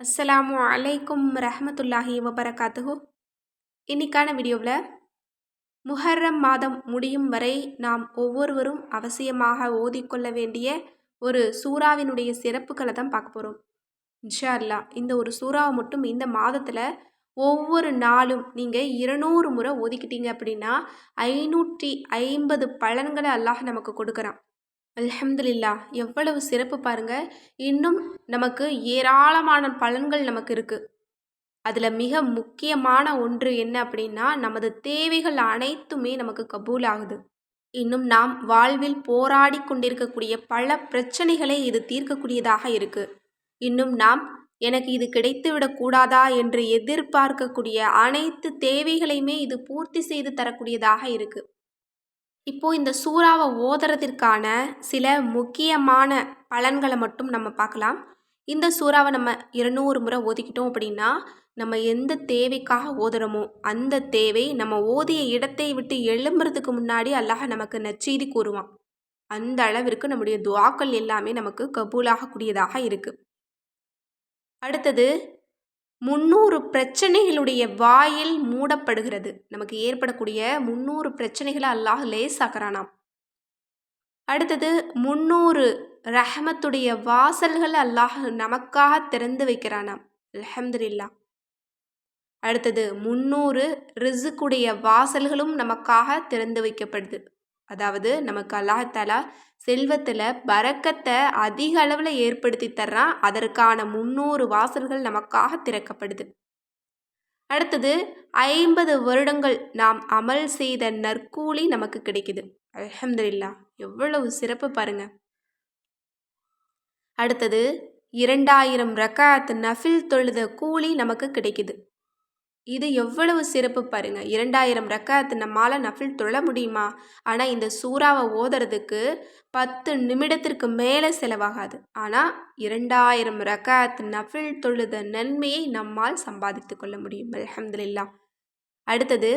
அஸ்ஸலாமு அலைக்கும் ரஹமத்துல்லாஹி வபரகாத்துஹு. இன்னைக்கான வீடியோவில் முஹர்ரம் மாதம் முடியும் வரை நாம் ஒவ்வொருவரும் அவசியமாக ஓதிக்கொள்ள வேண்டிய ஒரு சூறாவினுடைய சிறப்புகளை தான் பார்க்க போகிறோம். இன்ஷா அல்லா இந்த ஒரு சூறாவை மட்டும் இந்த மாதத்தில் ஒவ்வொரு நாளும் நீங்கள் இருநூறு முறை ஒதுக்கிட்டீங்க அப்படின்னா ஐநூற்றி ஐம்பது பலன்களை அல்லாஹ் நமக்கு கொடுக்குறான். அல்ஹம்துலில்லா எவ்வளவு சிறப்பு பாருங்க. இன்னும் நமக்கு ஏராளமான பலன்கள் நமக்கு இருக்குது அதில் மிக முக்கியமான ஒன்று என்ன அப்படின்னா நமது தேவைகள் அனைத்துமே நமக்கு கபூல் ஆகுது இன்னும் நாம் வாழ்வில் போராடி கொண்டிருக்கக்கூடிய பல பிரச்சனைகளை இது தீர்க்கக்கூடியதாக இருக்குது இன்னும் நாம் எனக்கு இது கிடைத்து விடக்கூடாதா என்று எதிர்பார்க்கக்கூடிய அனைத்து தேவைகளையுமே இது பூர்த்தி செய்து தரக்கூடியதாக இருக்குது இப்போ இந்த சூறாவை ஓதுறதற்கான சில முக்கியமான பலன்களை மட்டும் நம்ம பார்க்கலாம். இந்த சூறாவை நம்ம இருநூறு முறை ஓதிக்கிட்டோம் அப்படின்னா நம்ம எந்த தேவைக்காக ஓதுறோமோ அந்த தேவை நம்ம ஓதிய இடத்தை விட்டு எழும்புறதுக்கு முன்னாடி அல்லாஹ் நமக்கு நச்செய்தி கூறுவான். அந்த அளவிற்கு நம்முடைய துவாக்கள் எல்லாமே நமக்கு கபூலாகக்கூடியதாக இருக்குது அடுத்தது முந்நூறு பிரச்சனைகளுடைய வாயில் மூடப்படுகிறது. நமக்கு ஏற்படக்கூடிய முந்நூறு பிரச்சனைகளை அல்லாஹ் லேசாக்குறானாம். அடுத்தது முந்நூறு ரஹமத்துடைய வாசல்கள் அல்லாஹ் நமக்காக திறந்து வைக்கிறானாம். அலமதுல்லா அடுத்தது முன்னூறு ரிசுக்குடைய வாசல்களும் நமக்காக திறந்து வைக்கப்படுது. அதாவது நமக்கு அல்லாஹாலா செல்வத்தில் பறக்கத்தை அதிக அளவில் ஏற்படுத்தி தர்றான் அதற்கான முந்நூறு வாசல்கள் நமக்காக திறக்கப்படுது. அடுத்தது ஐம்பது வருடங்கள் நாம் அமல் செய்த நற்கூலி நமக்கு கிடைக்குது. அலமதுல்லா எவ்வளவு சிறப்பு பாருங்க. அடுத்தது இரண்டாயிரம் ரக்காத் நஃபில் தொழுத கூலி நமக்கு கிடைக்குது. இது எவ்வளவு சிறப்பு பாருங்க. இரண்டாயிரம் ரக்காத்து நம்மால் நஃபில் தொழ முடியுமா? ஆனால் இந்த சூறாவை ஓதுறதுக்கு பத்து நிமிடத்திற்கு மேலே செலவாகாது. ஆனால் இரண்டாயிரம் ரக்காத் நஃபில் தொழுத நன்மையை நம்மால் சம்பாதித்து கொள்ள முடியும். அலமதுல்லா அடுத்தது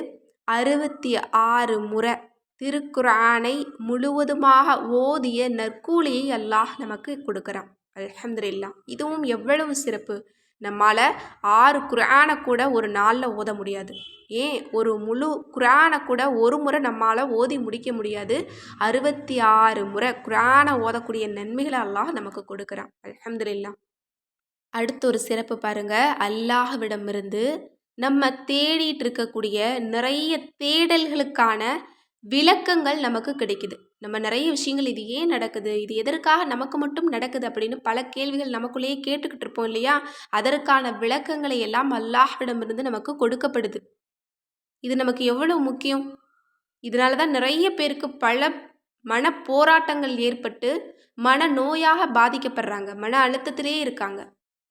அறுபத்தி ஆறு முறை திருக்குரானை முழுவதுமாக ஓதிய நற்கூலியை அல்லாஹ் நமக்கு கொடுக்குறான். அலமதுல்லா இதுவும் எவ்வளவு சிறப்பு? நம்மால் ஆறு குரானை கூட ஒரு நாளில் ஓத முடியாது. ஏன்? ஒரு முழு குரானை கூட ஒரு முறை நம்மால் ஓதி முடிக்க முடியாது. அறுபத்தி ஆறு முறை குரானை ஓதக்கூடிய நன்மைகளை அல்லாஹ் நமக்கு கொடுக்குறான். அலமதுல்லா அடுத்த ஒரு சிறப்பு பாருங்க. அல்லாஹ்விடமிருந்து நம்ம தேடிட்டு இருக்கக்கூடிய நிறைய தேடல்களுக்கான விளக்கங்கள் நமக்கு கிடைக்குது. நம்ம நிறைய விஷயங்கள் இது ஏன் நடக்குது? இது எதற்காக நமக்கு மட்டும் நடக்குது அப்படின்னு பல கேள்விகள் நமக்குள்ளேயே கேட்டுக்கிட்டு இருப்போம் இல்லையா? அதற்கான விளக்கங்களை எல்லாம் அல்லாஹிடமிருந்து நமக்கு கொடுக்கப்படுது. இது நமக்கு எவ்வளவு முக்கியம்? இதனால தான் நிறைய பேருக்கு பல மன போராட்டங்கள் ஏற்பட்டு மன நோயாக பாதிக்கப்படுறாங்க. மன அழுத்தத்திலே இருக்காங்க.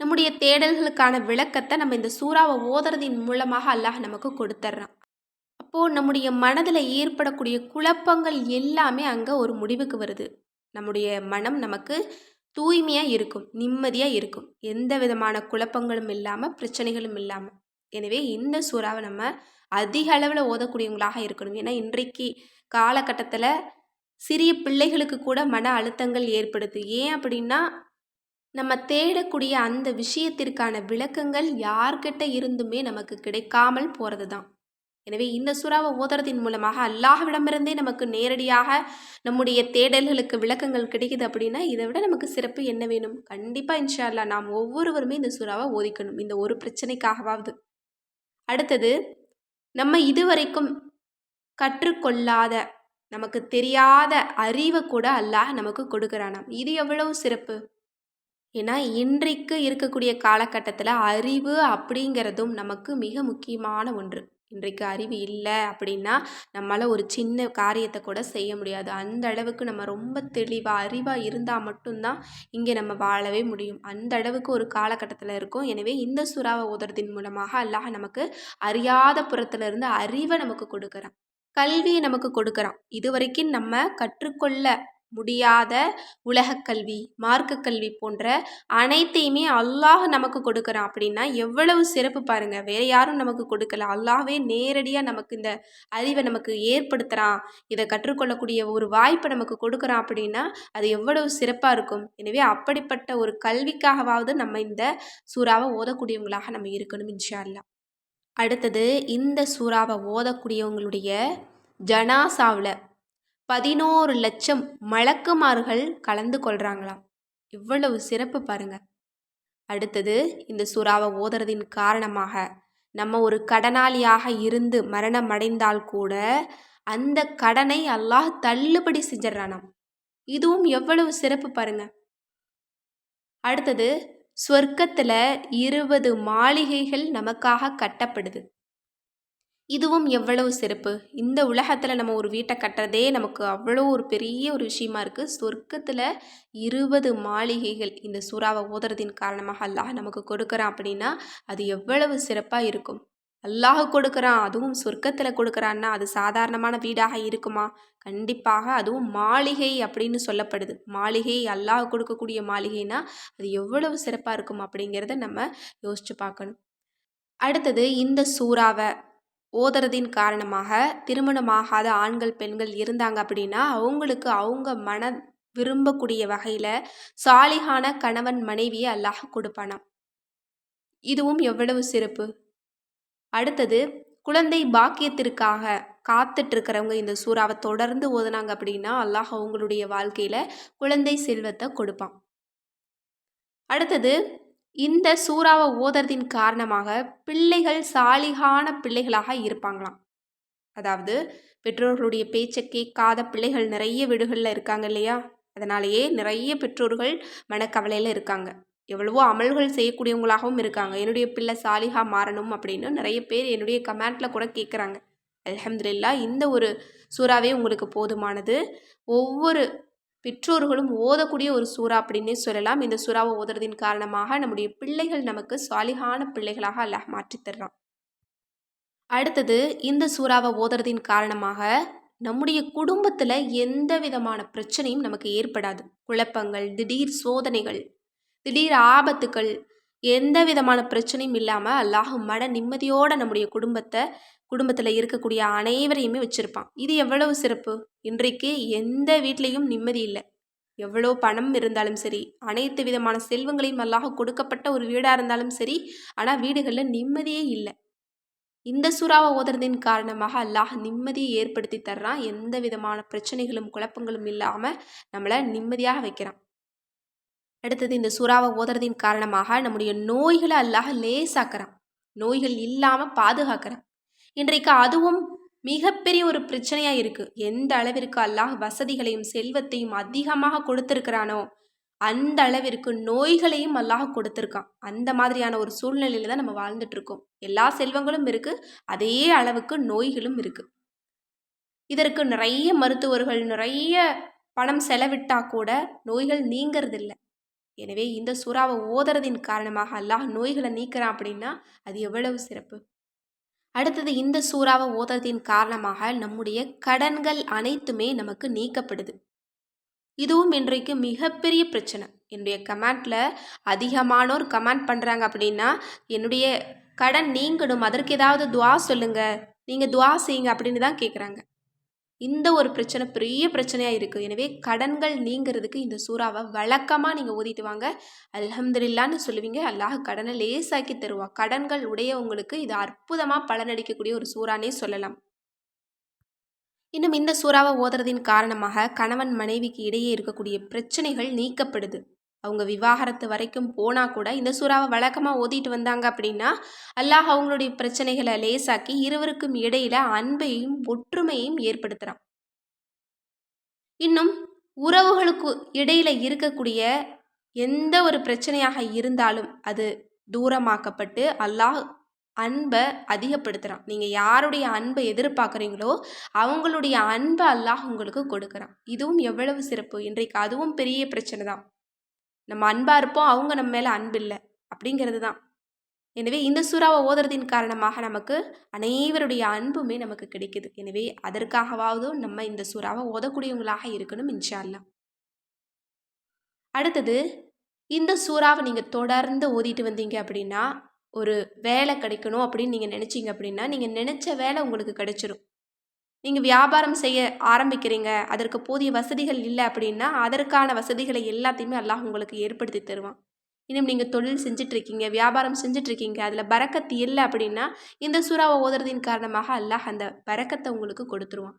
நம்முடைய தேடல்களுக்கான விளக்கத்தை நம்ம இந்த சூறாவை ஓதுறதின் மூலமாக அல்லாஹ் நமக்கு கொடுத்துட்றான் அப்போது நம்முடைய மனதில் ஏற்படக்கூடிய குழப்பங்கள் எல்லாமே அங்கே ஒரு முடிவுக்கு வருது. நம்முடைய மனம் நமக்கு தூய்மையாக இருக்கும் நிம்மதியாக இருக்கும். எந்த விதமான குழப்பங்களும் இல்லாமல் பிரச்சனைகளும் இல்லாமல் எனவே இந்த சூறாவை நம்ம அதிக அளவில் ஓதக்கூடியவங்களாக இருக்கணும். ஏன்னா இன்றைக்கு காலகட்டத்தில் சிறிய பிள்ளைகளுக்கு கூட மன அழுத்தங்கள் ஏற்படுது. ஏன் அப்படின்னா நம்ம தேடக்கூடிய அந்த விஷயத்திற்கான விளக்கங்கள் யார்கிட்ட இருந்துமே நமக்கு கிடைக்காமல் போகிறது தான் எனவே இந்த சுறாவை ஓதுறதின் மூலமாக அல்லாஹ்விடமிருந்தே நமக்கு நேரடியாக நம்முடைய தேடல்களுக்கு விளக்கங்கள் கிடைக்குது அப்படின்னா இதை விட நமக்கு சிறப்பு என்ன வேணும்? கண்டிப்பாக இன்ஷால்லா நாம் ஒவ்வொருவருமே இந்த சுறாவை ஓதிக்கணும் இந்த ஒரு பிரச்சனைக்காகவாவது. அடுத்தது நம்ம இதுவரைக்கும் கற்றுக்கொள்ளாத நமக்கு தெரியாத அறிவை கூட அல்லாஹ் நமக்கு கொடுக்குறானாம். இது எவ்வளவு சிறப்பு? ஏன்னா இன்றைக்கு இருக்கக்கூடிய காலகட்டத்தில் அறிவு அப்படிங்கிறதும் நமக்கு மிக முக்கியமான ஒன்று. இன்றைக்கு அறிவு இல்லை அப்படின்னா நம்மளால் ஒரு சின்ன காரியத்தை கூட செய்ய முடியாது. அந்த அளவுக்கு நம்ம ரொம்ப தெளிவாக அறிவாக இருந்தால் மட்டும்தான் இங்கே நம்ம வாழவே முடியும். அந்த அளவுக்கு ஒரு காலகட்டத்தில் இருக்கும். எனவே இந்த சுறாவை ஓதுறதின் மூலமாக அல்லாஹ் நமக்கு அறியாத புறத்துலேருந்து அறிவை நமக்கு கொடுக்குறான். கல்வியை நமக்கு கொடுக்குறான். இது வரைக்கும் நம்ம கற்றுக்கொள்ள முடியாத உலகக் கல்வி மார்க்க கல்வி போன்ற அனைத்தையுமே அல்லாஹ் நமக்கு கொடுக்குறான். அப்படின்னா எவ்வளவு சிறப்பு பாருங்க. வேற யாரும் நமக்கு கொடுக்கல. அல்லாவே நேரடியாக நமக்கு இந்த அறிவை நமக்கு ஏற்படுத்துகிறான் இதை கற்றுக்கொள்ளக்கூடிய ஒரு வாய்ப்பை நமக்கு கொடுக்குறான் அப்படின்னா அது எவ்வளவு சிறப்பாக இருக்கும். எனவே அப்படிப்பட்ட ஒரு கல்விக்காகவாவது நம்ம இந்த சூறாவை ஓதக்கூடியவங்களாக நம்ம இருக்கணும் இன்ஷா அல்லாஹ் அடுத்தது இந்த சூறாவை ஓதக்கூடியவங்களுடைய ஜனாசாவில் பதினோரு லட்சம் மலக்குமார்கள் கலந்து கொள்கிறாங்களாம் இவ்வளவு சிறப்பு பாருங்க. அடுத்தது இந்த சுறாவை ஓதுறதின் காரணமாக நம்ம ஒரு கடனாளியாக இருந்து மரணம் அடைந்தால் கூட அந்த கடனை அல்லாஹ் தள்ளுபடி செஞ்சிடறானாம். இதுவும் எவ்வளவு சிறப்பு பாருங்க. அடுத்தது சொர்க்கத்தில் இருபது மாளிகைகள் நமக்காக கட்டப்படுது. இதுவும் எவ்வளவு சிறப்பு? இந்த உலகத்தில் நம்ம ஒரு வீட்டை கட்டுறதே நமக்கு அவ்வளோ ஒரு பெரிய ஒரு விஷயமா இருக்குது சொர்க்கத்தில் இருபது மாளிகைகள் இந்த சூறாவை ஓதுறதின் காரணமாக அல்லாஹ் நமக்கு கொடுக்குறான் அப்படின்னா அது எவ்வளவு சிறப்பாக இருக்கும். அல்லாஹ் கொடுக்குறான் அதுவும் சொர்க்கத்தில் கொடுக்குறான்னா அது சாதாரணமான வீடாக இருக்குமா? கண்டிப்பாக அதுவும் மாளிகை அப்படின்னு சொல்லப்படுது. மாளிகை அல்லாஹ் கொடுக்கக்கூடிய மாளிகைனா அது எவ்வளவு சிறப்பாக இருக்கும் அப்படிங்கிறத நம்ம யோசிச்சு பார்க்கணும். அடுத்தது இந்த சூறாவை ஓதுறதின் காரணமாக திருமணமாகாத ஆண்கள் பெண்கள் இருந்தாங்க அப்படின்னா அவங்களுக்கு அவங்க மன விரும்பக்கூடிய வகையில் சாலிகான கணவன் மனைவியை அல்லாஹ் கொடுப்பானாம். இதுவும் எவ்வளவு சிறப்பு? அடுத்தது குழந்தை பாக்கியத்திற்காக காத்துட்ருக்கிறவங்க இந்த சூறாவை தொடர்ந்து ஓதுனாங்க அப்படின்னா அல்லாஹ் அவங்களுடைய வாழ்க்கையில் குழந்தை செல்வத்தை கொடுப்பான். அடுத்தது இந்த சூறாவை ஓதுறதின் காரணமாக பிள்ளைகள் சாலிகான பிள்ளைகளாக இருப்பாங்களாம். அதாவது பெற்றோர்களுடைய பேச்சை கேட்காத பிள்ளைகள் நிறைய வீடுகளில் இருக்காங்க இல்லையா? அதனாலேயே நிறைய பெற்றோர்கள் மனக்கவலையில் இருக்காங்க. எவ்வளவோ அமல்கள் செய்யக்கூடியவங்களாகவும் இருக்காங்க. என்னுடைய பிள்ளை சாலிகா மாறணும் அப்படின்னு நிறைய பேர் என்னுடைய கமெண்ட்டில் கூட கேட்குறாங்க. அலமதுல்லா இந்த ஒரு சூறாவே உங்களுக்கு போதுமானது. ஒவ்வொரு பெற்றோர்களும் ஓதக்கூடிய ஒரு சூறா அப்படின்னே சொல்லலாம். இந்த சூறாவை ஓதுறதின் காரணமாக நம்முடைய பிள்ளைகள் நமக்கு சாலிகான பிள்ளைகளாக அல்லாஹ் மாற்றித்தர்றான் அடுத்தது இந்த சூறாவை ஓதுறதின் காரணமாக நம்முடைய குடும்பத்தில் எந்த விதமான பிரச்சனையும் நமக்கு ஏற்படாது. குழப்பங்கள் திடீர் சோதனைகள் திடீர் ஆபத்துக்கள் எந்த விதமான பிரச்சனையும் இல்லாமல் அல்லாஹ் மன நிம்மதியோடு நம்முடைய குடும்பத்தை குடும்பத்தில் இருக்கக்கூடிய அனைவரையுமே வச்சுருப்பான். இது எவ்வளவு சிறப்பு? இன்றைக்கு எந்த வீட்லேயும் நிம்மதி இல்லை. எவ்வளோ பணம் இருந்தாலும் சரி அனைத்து விதமான செல்வங்களையும் அல்லாஹ் கொடுக்கப்பட்ட ஒரு வீடாக இருந்தாலும் சரி ஆனால் வீடுகளில் நிம்மதியே இல்லை. இந்த சுறாவை ஓதுறதின் காரணமாக அல்லாஹ் நிம்மதியை ஏற்படுத்தி தர்றான். எந்த விதமான பிரச்சனைகளும் குழப்பங்களும் இல்லாமல் நம்மளை நிம்மதியாக வைக்கிறான். அடுத்தது இந்த சுறாவை ஓதுறதின் காரணமாக நம்முடைய நோய்களை அல்லாஹ் லேசாக்குறான். நோய்கள் இல்லாமல் பாதுகாக்கிறான். இன்றைக்கு அதுவும் மிகப்பெரிய ஒரு பிரச்சனையாக இருக்குது எந்த அளவிற்கு அல்லாஹ் வசதிகளையும் செல்வத்தையும் அதிகமாக கொடுத்துருக்கிறானோ அந்த அளவிற்கு நோய்களையும் அல்லாஹ் கொடுத்துருக்கான். அந்த மாதிரியான ஒரு சூழ்நிலையில தான் நம்ம வாழ்ந்துட்டுருக்கோம். எல்லா செல்வங்களும் இருக்குது அதே அளவுக்கு நோய்களும் இருக்குது இதற்கு நிறைய மருத்துவர்கள் நிறைய பணம் செலவிட்டால் கூட நோய்கள் நீங்கிறதில்ல. எனவே இந்த சுறாவை ஓதுறதின் காரணமாக அல்லாஹ் நோய்களை நீக்கிறான் அப்படின்னா அது எவ்வளவு சிறப்பு? அடுத்தது இந்த சூறாவை ஓதுறதின் காரணமாக நம்முடைய கடன்கள் அனைத்துமே நமக்கு நீக்கப்படுது. இதுவும் இன்றைக்கு மிகப்பெரிய பிரச்சனை. என்னுடைய கமெண்ட்டில் அதிகமானோர் கமெண்ட் பண்ணுறாங்க அப்படின்னா என்னுடைய கடன் நீங்கணும் அதற்கு ஏதாவது துவா சொல்லுங்கள் நீங்கள் துவா செய்யுங்க அப்படின்னு தான் கேட்குறாங்க இந்த ஒரு பிரச்சனை பெரிய பிரச்சனையாக இருக்குது எனவே கடன்கள் நீங்கிறதுக்கு இந்த சூறாவை வழக்கமாக நீங்கள் ஓதிட்டு வாங்க. அல்ஹம்துலில்லான்னு சொல்லுவீங்க. அல்லாஹ் கடனை லேசாக்கி தருவா. கடன்கள் உடையவங்களுக்கு இது அற்புதமாக பலனடிக்கக்கூடிய ஒரு சூறானே சொல்லலாம். இன்னும் இந்த சூறாவை ஓதுறதின் காரணமாக கணவன் மனைவிக்கு இடையே இருக்கக்கூடிய பிரச்சனைகள் நீக்கப்படுது. அவங்க விவாகரத்து வரைக்கும் போனால் கூட இந்த சூறாவை வழக்கமாக ஓதிட்டு வந்தாங்க அப்படின்னா அல்லாஹ் அவங்களுடைய பிரச்சனைகளை லேசாக்கி இருவருக்கும் இடையில அன்பையும் ஒற்றுமையும் ஏற்படுத்துகிறான் இன்னும் உறவுகளுக்கு இடையில இருக்கக்கூடிய எந்த ஒரு பிரச்சனையாக இருந்தாலும் அது தூரமாக்கப்பட்டு அல்லாஹ் அன்பை அதிகப்படுத்துகிறான் நீங்கள் யாருடைய அன்பை எதிர்பார்க்குறீங்களோ அவங்களுடைய அன்பை அல்லாஹ் உங்களுக்கு கொடுக்குறான். இதுவும் எவ்வளவு சிறப்பு? இன்றைக்கு அதுவும் பெரிய பிரச்சனை தான் நம்ம அன்பாக இருப்போம் அவங்க நம்ம மேலே அன்பு இல்லை அப்படிங்கிறது தான். எனவே இந்த சூறாவை ஓதுறதின் காரணமாக நமக்கு அனைவருடைய அன்புமே நமக்கு கிடைக்குது. எனவே அதற்காகவாவது நம்ம இந்த சூறாவை ஓதக்கூடியவங்களாக இருக்கணும் இன்ஷா அடுத்தது இந்த சூறாவை நீங்கள் தொடர்ந்து ஓதிட்டு வந்தீங்க அப்படின்னா ஒரு வேலை கிடைக்கணும் அப்படின்னு நீங்கள் நினச்சிங்க அப்படின்னா நீங்கள் நினச்ச வேலை உங்களுக்கு கிடைச்சிரும். நீங்கள் வியாபாரம் செய்ய ஆரம்பிக்கிறீங்க அதற்கு போதிய வசதிகள் இல்லை அப்படின்னா அதற்கான வசதிகளை எல்லாத்தையுமே அல்லாஹ் உங்களுக்கு ஏற்படுத்தி தருவான். இன்னும் நீங்கள் தொழில் செஞ்சிட்ருக்கீங்க வியாபாரம் செஞ்சிட்ருக்கீங்க அதில் பறக்கத்து இல்லை அப்படின்னா இந்த சூறாவை ஓதுறதின் காரணமாக அல்லாஹ் அந்த பறக்கத்தை உங்களுக்கு கொடுத்துருவான்.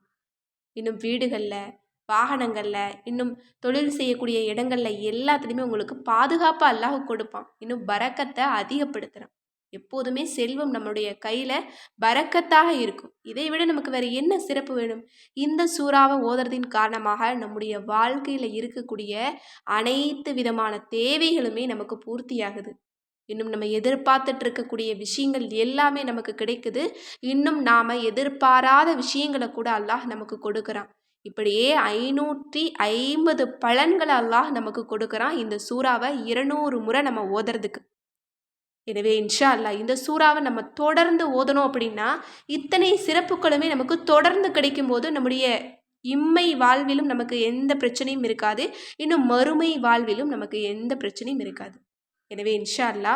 இன்னும் வீடுகளில் வாகனங்களில் இன்னும் தொழில் செய்யக்கூடிய இடங்களில் எல்லாத்துலேயுமே உங்களுக்கு பாதுகாப்பாக அல்லாஹ் கொடுப்பான். இன்னும் பறக்கத்தை அதிகப்படுத்துகிறான் எப்போதுமே செல்வம் நம்மளுடைய கையில் பறக்கத்தாக இருக்கும். இதை விட நமக்கு வேறு என்ன சிறப்பு வேணும்? இந்த சூறாவை ஓதுறதின் காரணமாக நம்முடைய வாழ்க்கையில் இருக்கக்கூடிய அனைத்து விதமான தேவைகளுமே நமக்கு பூர்த்தியாகுது. இன்னும் நம்ம எதிர்பார்த்துட்டு இருக்கக்கூடிய விஷயங்கள் எல்லாமே நமக்கு கிடைக்குது. இன்னும் நாம் எதிர்பாராத விஷயங்களை கூட அல்லாஹ் நமக்கு கொடுக்குறான். இப்படியே ஐநூற்றி ஐம்பது பலன்களை அல்லாஹ் நமக்கு கொடுக்குறான் இந்த சூறாவை இருநூறு முறை நம்ம ஓதுறதுக்கு எனவே இன்ஷா அல்லா இந்த சூறாவை நம்ம தொடர்ந்து ஓதணும் அப்படின்னா இத்தனை சிறப்புகளுமே நமக்கு தொடர்ந்து கிடைக்கும்போது நம்முடைய இம்மை வாழ்விலும் நமக்கு எந்த பிரச்சனையும் இருக்காது. இன்னும் மறுமை வாழ்விலும் நமக்கு எந்த பிரச்சனையும் இருக்காது. எனவே இன்ஷா அல்லா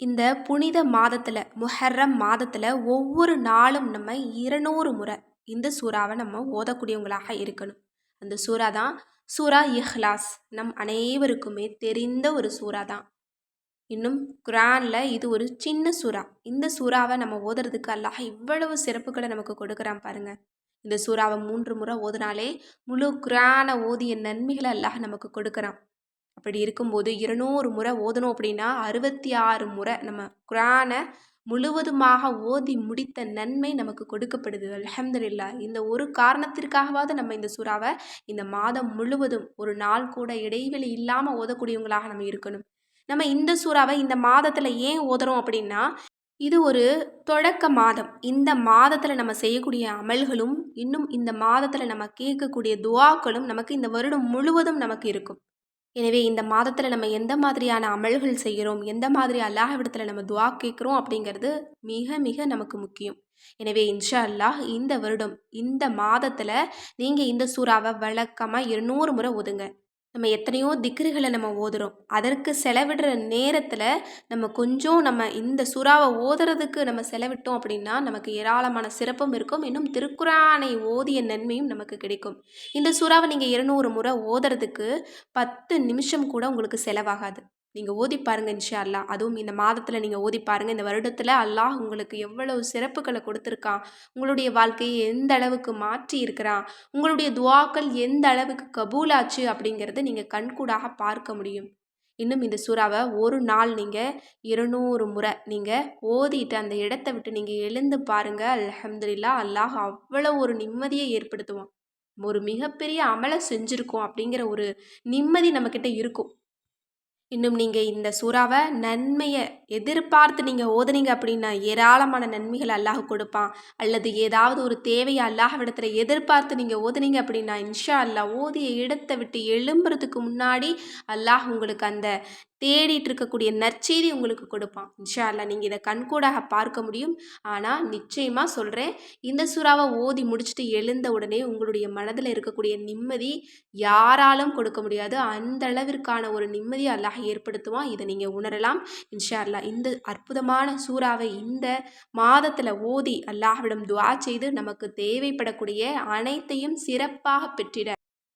இந்த புனித மாதத்தில் முஹர்ரம் மாதத்தில் ஒவ்வொரு நாளும் நம்ம இருநூறு முறை இந்த சூறாவை நம்ம ஓதக்கூடியவங்களாக இருக்கணும். அந்த சூறா தான் சூரா இஹ்லாஸ். நம் அனைவருக்குமே தெரிந்த ஒரு சூறா தான் இன்னும் குரானில் இது ஒரு சின்ன சூறா. இந்த சூறாவை நம்ம ஓதுறதுக்கு அல்லாஹ் இவ்வளவு சிறப்புகளை நமக்கு கொடுக்குறான் பாருங்கள் இந்த சூறாவை மூன்று முறை ஓதுனாலே முழு குரானை ஓதிய நன்மைகளை அல்லாஹ் நமக்கு கொடுக்குறான். அப்படி இருக்கும்போது இருநூறு முறை ஓதணும் அப்படின்னா அறுபத்தி ஆறு முறை நம்ம குரானை முழுவதுமாக ஓதி முடித்த நன்மை நமக்கு கொடுக்கப்படுது. அலமதுல்லா இந்த ஒரு காரணத்திற்காகவாவது நம்ம இந்த சூறாவை இந்த மாதம் முழுவதும் ஒரு நாள் கூட இடைவெளி இல்லாமல் ஓதக்கூடியவங்களாக நம்ம இருக்கணும். நம்ம இந்த சூறாவை இந்த மாதத்தில் ஏன் ஓதுறோம் அப்படின்னா இது ஒரு தொடக்க மாதம். இந்த மாதத்தில் நம்ம செய்யக்கூடிய அமல்களும் இன்னும் இந்த மாதத்தில் நம்ம கேட்கக்கூடிய துவாக்களும் நமக்கு இந்த வருடம் முழுவதும் நமக்கு இருக்கும். எனவே இந்த மாதத்தில் நம்ம எந்த மாதிரியான அமல்கள் செய்கிறோம் எந்த மாதிரி அல்லாஹ்விடத்தில் நம்ம துவா கேட்குறோம் அப்படிங்கிறது மிக மிக நமக்கு முக்கியம். எனவே இன்ஷா அல்லாஹ் இந்த வருடம் இந்த மாதத்தில் நீங்கள் இந்த சூறாவை வழக்கமாக இருநூறு முறை ஒதுங்க நம்ம எத்தனையோ திக்ருகளை நம்ம ஓதுறோம். அதற்கு செலவிடுற நேரத்தில் நம்ம கொஞ்சம் நம்ம இந்த சுறாவை ஓதுறதுக்கு நம்ம செலவிட்டோம் அப்படின்னா நமக்கு ஏராளமான சிறப்பும் இருக்கும். இன்னும் திருக்குறானை ஓதிய நன்மையும் நமக்கு கிடைக்கும். இந்த சுறாவை நீங்கள் இருநூறு முறை ஓதுறதுக்கு பத்து நிமிஷம் கூட உங்களுக்கு செலவாகாது. நீங்கள் ஓதி பாருங்க இன்ஷா அல்லா அதுவும் இந்த மாதத்தில் நீங்கள் ஓதி பாருங்கள் இந்த வருடத்தில் அல்லாஹ் உங்களுக்கு எவ்வளவு சிறப்புகளை கொடுத்துருக்கான். உங்களுடைய வாழ்க்கையை எந்த அளவுக்கு மாற்றி இருக்கிறான். உங்களுடைய துவாக்கள் எந்த அளவுக்கு கபூலாச்சு அப்படிங்கிறத நீங்கள் கண்கூடாக பார்க்க முடியும். இன்னும் இந்த சூறாவை ஒரு நாள் நீங்கள் இருநூறு முறை நீங்கள் ஓதிட்டு அந்த இடத்த விட்டு நீங்கள் எழுந்து பாருங்கள் அலமதுல்லா அல்லாஹ் அவ்வளோ ஒரு நிம்மதியை ஏற்படுத்துவான். ஒரு மிகப்பெரிய அமலை செஞ்சுருக்கோம் அப்படிங்கிற ஒரு நிம்மதி நம்மக்கிட்ட இருக்கும். இன்னும் நீங்கள் இந்த சூறாவை நன்மையை எதிர்பார்த்து நீங்கள் ஓதுனீங்க அப்படின்னா ஏராளமான நன்மைகள் அல்லாஹ் கொடுப்பான். அல்லது ஏதாவது ஒரு தேவையை அல்லாஹ்விடத்தில் எதிர்பார்த்து நீங்கள் ஓதுனீங்க அப்படின்னா இன்ஷா அல்லாஹ் ஓதிய இடத்தை விட்டு எழும்புறதுக்கு முன்னாடி அல்லாஹ் உங்களுக்கு அந்த தேடிட்டு இருக்கக்கூடிய நற்செய்தி உங்களுக்கு கொடுப்பான். இன்ஷா அல்லா நீங்கள் இதை கண்கூடாக பார்க்க முடியும். ஆனால் நிச்சயமாக சொல்கிறேன் இந்த சுறாவை ஓதி முடிச்சுட்டு எழுந்த உடனே உங்களுடைய மனதில் இருக்கக்கூடிய நிம்மதி யாராலும் கொடுக்க முடியாது. அந்த அளவிற்கான ஒரு நிம்மதி அல்லாஹ் ஏற்படுத்துவான். இதை நீங்கள் உணரலாம். இன்ஷா அல்லா இந்த அற்புதமான சூறாவை இந்த மாதத்தில் ஓதி அல்லாஹ்விடம் துவா செய்து நமக்கு தேவைப்படக்கூடிய அனைத்தையும் சிறப்பாக பெற்றிட